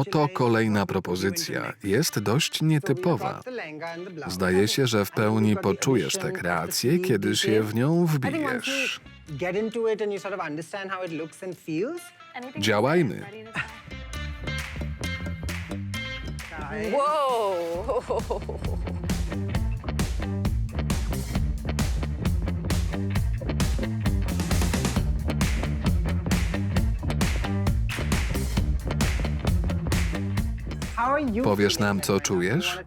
Oto kolejna propozycja. Jest dość nietypowa. Zdaje się, że w pełni poczujesz tę kreację, kiedy się w nią wbijesz. Działajmy. Whoa! Powiesz nam, co czujesz?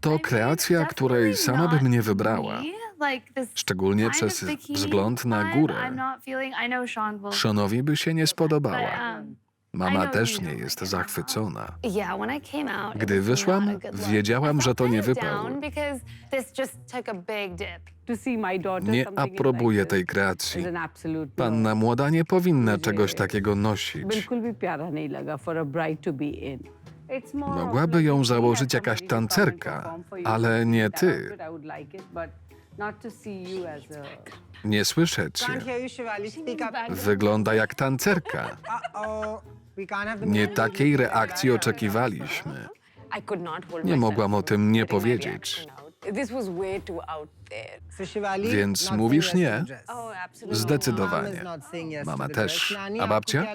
To kreacja, której sama bym nie wybrała. Szczególnie przez wzgląd na górę. Seanowi by się nie spodobała. Mama też nie jest zachwycona. Gdy wyszłam, wiedziałam, że to nie wypał. Nie aprobuję tej kreacji. Panna młoda nie powinna czegoś takiego nosić. Mogłaby ją założyć jakaś tancerka, ale nie ty. Nie słyszę cię. Wygląda jak tancerka. Nie takiej reakcji oczekiwaliśmy. Nie mogłam o tym nie powiedzieć. Więc mówisz nie? Oh. Zdecydowanie. Mama też. A babcia?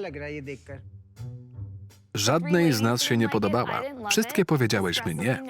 Żadnej z nas się nie podobała. Wszystkie powiedziałyśmy nie.